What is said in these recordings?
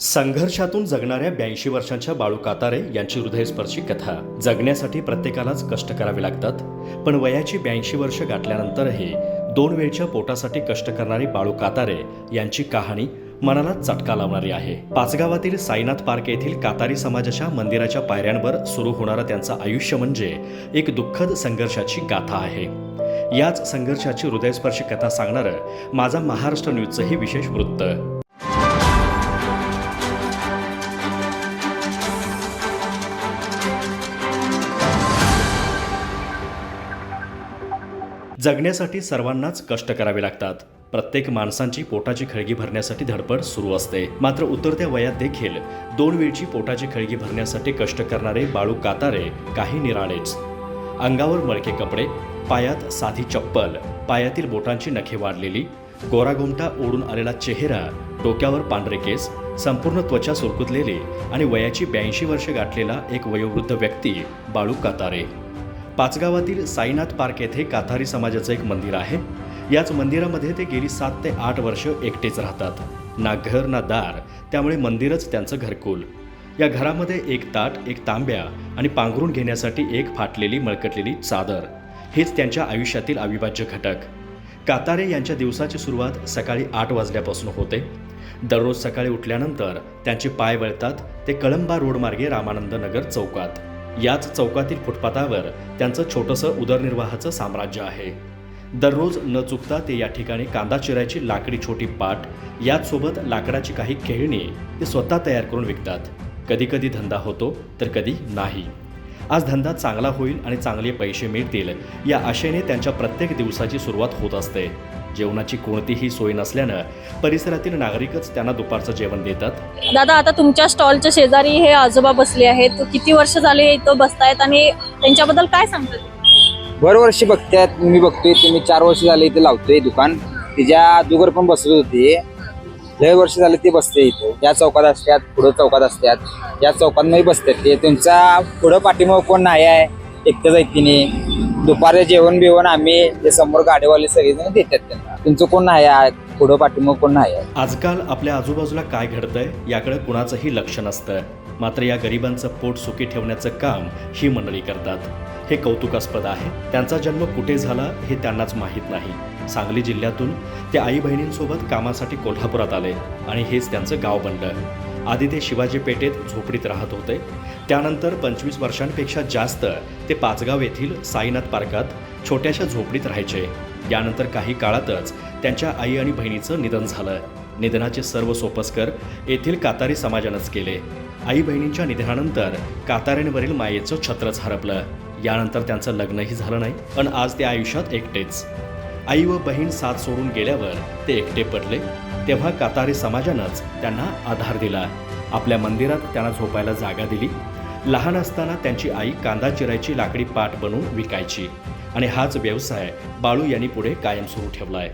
संघर्षातून जगणाऱ्या ब्याऐंशी वर्षांच्या बाळू कातारे यांची हृदयस्पर्शी कथा. जगण्यासाठी प्रत्येकालाच कष्ट करावे लागतात पण वयाची ब्याऐंशी वर्ष गाठल्यानंतरही दोन वेळच्या पोटासाठी कष्ट करणारी बाळू कातारे यांची कहाणी मनाला चटका लावणारी आहे. पाचगावातील साईनाथ पार्क येथील कातारी समाजाच्या मंदिराच्या पायऱ्यांवर सुरू होणारं त्यांचं आयुष्य म्हणजे एक दुःखद संघर्षाची गाथा आहे. याच संघर्षाची हृदयस्पर्शी कथा सांगणारं माझा महाराष्ट्र न्यूजचंही विशेष वृत्त. जगण्यासाठी सर्वांनाच कष्ट करावे लागतात. प्रत्येक माणसांची पोटाची खळगी भरण्यासाठी धडपड सुरू असते. मात्र उतरत्या वयात देखील दोन वेळची पोटाची खळगी भरण्यासाठी कष्ट करणारे बाळू कातारे काही निराळेच. अंगावर मळके कपडे पायात साधी चप्पल पायातील बोटांची नखे वाढलेली गोरागोमटा ओढून आलेला चेहरा डोक्यावर पांढरे केस संपूर्ण त्वचा सुरकुतलेली आणि वयाची ब्याऐंशी वर्षे गाठलेला एक वयोवृद्ध व्यक्ती बाळू कातारे. पाचगावातील साईनाथ पार्क येथे काथारी समाजाचं एक मंदिर आहे. याच मंदिरामध्ये ते गेली सात ते आठ वर्ष एकटेच राहतात. ना घर ना दार त्यामुळे मंदिरच त्यांचं घरकुल. या घरामध्ये एक ताट एक तांब्या आणि पांघरून घेण्यासाठी एक फाटलेली मळकटलेली चादर. हेच त्यांच्या आयुष्यातील अविभाज्य घटक. कातारे यांच्या दिवसाची सुरुवात सकाळी आठ वाजल्यापासून होते. दररोज सकाळी उठल्यानंतर त्यांचे पाय वळतात ते कळंबा रोडमार्गे रामानंद नगर चौकात. याच चौकातील फुटपाथावर त्यांचं छोटंसं उदरनिर्वाहाचं साम्राज्य आहे. दररोज न चुकता ते या ठिकाणी कांदा चिरायची लाकडी छोटी पाट याचसोबत लाकडाची काही खेळणी ते स्वतः तयार करून विकतात. कधी कधी धंदा होतो तर कधी नाही. आज धंदा चांगला होईल आणि चांगले पैसे मिळतील या आशेने त्यांच्या प्रत्येक दिवसाची सुरुवात होत असते. जेवणाची कोणतीही सोय नसल्यानं परिसरातील नागरिकच त्यांना दुपारचं जेवण देतात. दादा आता तुमच्या स्टॉलच्या शेजारी हे आजोबा बसले आहेत. किती वर्ष झाले इथं बसतायत आणि त्यांच्याबद्दल काय सांगतात? दरवर्षी बघतात मी बघतोय ते मी चार वर्ष झाले इथे लावतोय दुकान. तिच्या अगोदर पण बसत होते. लय वर्ष झाले ते बसते इथे. या चौकात असतात पुढं चौकात असतात. या चौकांमध्ये बसतात. ते त्यांचा पुढं पाठीमाग कोण नाही आहे एकटंच आहेत तिने दुपारचं जेवण बिवण आम्ही ते समोर गाडीवाले सगळेजण देतात त्यांना. तुमचं कोण नाही आहे? पुढं पाठीमाग कोण नाही आहे? आजकाल आपल्या आजूबाजूला काय घडतंय याकडे कुणाचंही लक्ष नसतं. मात्र या गरिबांचं पोट सुखी ठेवण्याचं काम ही मंडळी करतात. हे कौतुकास्पद आहे. त्यांचा जन्म कुठे झाला हे त्यांनाच माहीत नाही. सांगली जिल्ह्यातून ते आई बहिणींसोबत कामासाठी कोल्हापुरात आले आणि हेच त्यांचं गाव बनलं. आधी ते शिवाजी पेठेत झोपडीत राहत होते. त्यानंतर पंचवीस वर्षांपेक्षा जास्त ते पाचगाव येथील साईनाथ पार्कात छोट्याशा झोपडीत राहायचे. यानंतर काही काळातच त्यांच्या आई आणि बहिणीचं निधन झालं. निधनाचे सर्व सोपस्कर येथील कातारी समाजानंच केले. आई बहिणींच्या निधनानंतर काताऱ्यांवरील मायेचं छत्रच हरपलं यानंतर त्यांचं लग्नही झालं नाही पण आज ते आयुष्यात एकटेच. आई व बहीण साथ सोडून गेल्यावर ते एकटे पडले. तेव्हा कातारी समाजानंच त्यांना आधार दिला. आपल्या मंदिरात त्यांना झोपायला जागा दिली. लहान असताना त्यांची आई कांदा चिरायची लाकडी पाट बनवून विकायची. आणि हाच व्यवसाय बाळू यांनी पुढे कायम सुरू ठेवला आहे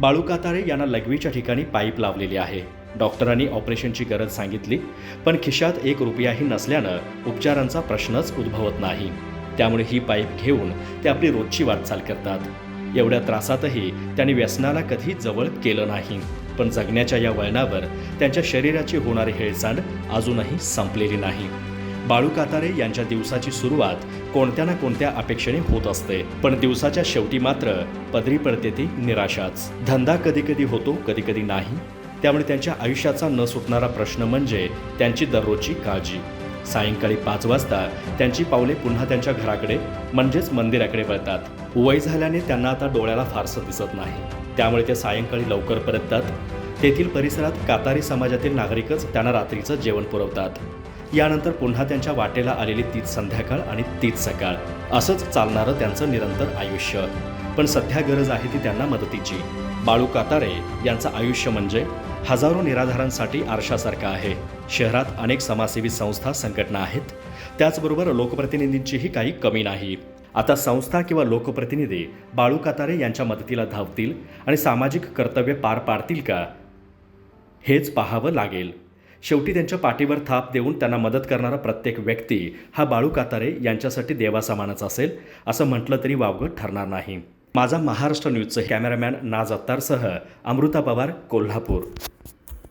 बाळू कातारे यांना लघवीच्या ठिकाणी पाईप लावलेली आहे. डॉक्टरांनी ऑपरेशनची गरज सांगितली पण खिशात एक रुपयाही नसल्यानं उपचारांचा प्रश्नच उद्भवत नाही. त्यामुळे ही पाईप घेऊन ते आपली रोजची वाटचाल करतात. एवढ्या त्रासातही त्यांनी व्यसनाला कधी जवळ केलं नाही. पण जगण्याच्या या वळणावर त्यांच्या शरीराची होणारी हेळसांड अजूनही संपलेली नाही. बाळू कातारे यांच्या दिवसाची सुरुवात कोणत्या ना कोणत्या अपेक्षेने होत असते. पण दिवसाच्या शेवटी मात्र पदरी पडते ती निराशाच. धंदा कधी कधी होतो कधी कधी नाही. त्यामुळे त्यांच्या आयुष्याचा न सुटणारा प्रश्न म्हणजे त्यांची दररोजची काळजी. सायंकाळी पाच वाजता त्यांची पावले पुन्हा त्यांच्या घराकडे म्हणजेच मंदिराकडे वळतात. वय झाल्याने त्यांना आता डोळ्याला फारसं दिसत नाही. त्यामुळे ते सायंकाळी लवकर परततात. तेथील परिसरात कातारी समाजातील नागरिकच त्यांना रात्रीचं जेवण पुरवतात. यानंतर पुन्हा त्यांच्या वाटेला आलेली तीच संध्याकाळ आणि तीच सकाळ. असंच चालणारं त्यांचं निरंतर आयुष्य. पण सध्या गरज आहे ती त्यांना मदतीची. बाळू कातारे यांचं आयुष्य म्हणजे हजारो निराधारांसाठी आरशासारखं आहे. शहरात अनेक समाजसेवी संस्था संघटना आहेत. त्याचबरोबर लोकप्रतिनिधींचीही काही कमी नाही. आता संस्था किंवा लोकप्रतिनिधी बाळू कातारे यांच्या मदतीला धावतील आणि सामाजिक कर्तव्य पार पाडतील का? हेच पाहावं लागेल. शेवटी त्यांच्या पाठीवर थाप देऊन त्यांना मदत करणारा प्रत्येक व्यक्ती हा बाळू कातारे यांच्यासाठी देवासमानच असेल असं म्हटलं तरी वावगं ठरणार नाही. माझा महाराष्ट्र न्यूजचं कॅमेरामॅन नाज अत्तारसह अमृता पवार कोल्हापूर.